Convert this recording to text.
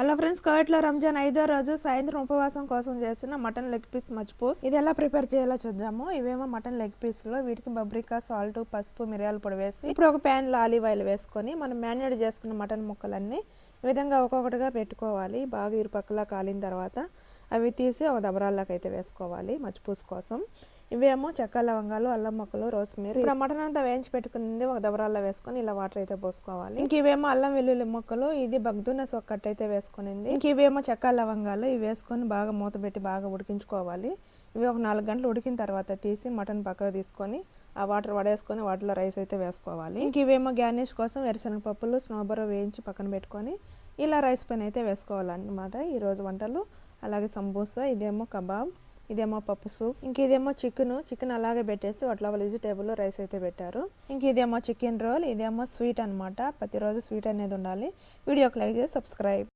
Hello friends కోవిడ్లో రంజాన్ ఐదో రోజు సాయంత్రం ఉపవాసం కోసం చేసిన మటన్ లెగ్ పీస్ మచ్చిపూస్ ఇది ఎలా ప్రిపేర్ చేయాలో చూద్దాము. ఇవేమో మటన్ లెగ్ పీస్లో వీటికి బబ్రికా సాల్ట్ పసుపు మిరియాల పొడి వేసి ఇప్పుడు ఒక ప్యాన్లో ఆలివ్ ఆయిల్ వేసుకొని మనం మ్యారినేట్ చేసుకున్న మటన్ ముక్కలన్నీ ఈ విధంగా ఒక్కొక్కటిగా పెట్టుకోవాలి. బాగా ఇరుపక్కలా కాలిన తర్వాత అవి తీసి ఒక దబరాల్లోకి అయితే వేసుకోవాలి మచ్చిపూస్ కోసం. ఇవేమో చెక్క లవంగాలు అల్లం మొక్కలు రోస్మేరీ. ఇప్పుడు మటన్ అంతా వేయించి పెట్టుకునింది ఒక దబరాల్లో వేసుకొని ఇలా వాటర్ అయితే పోసుకోవాలి. ఇంక ఇవేమో అల్లం వెల్లుల్లి మొక్కలు ఇది బగ్దునస్ ఒక కట్ అయితే వేసుకునింది. ఇంక ఇవేమో చెక్క లవంగాలు ఇవి వేసుకొని బాగా మూత పెట్టి బాగా ఉడికించుకోవాలి. ఇవి ఒక నాలుగు గంటలు ఉడికిన తర్వాత తీసి మటన్ పక్కకు తీసుకొని ఆ వాటర్ వడేసుకొని వాటిలో రైస్ అయితే వేసుకోవాలి. ఇంక ఇవేమో గార్నిష్ కోసం వేరుశనగ పప్పులు స్నోబర్ వేయించి పక్కన పెట్టుకొని ఇలా రైస్ పైన అయితే వేసుకోవాలన్నమాట. ఈరోజు వంటలు అలాగే సంబూసా ఇదేమో కబాబ్ ఇదేమో పప్పు సూప్. ఇంక ఇదేమో చికెన్. చికెన్ అలాగే పెట్టేసి వాటిలో వెజిటేబుల్ రైస్ అయితే పెట్టారు. ఇంక ఇదేమో చికెన్ రోల్. ఇదేమో స్వీట్ అనమాట ప్రతిరోజు స్వీట్ అనేది ఉండాలి. వీడియోకి లైక్ చేసి సబ్స్క్రైబ్.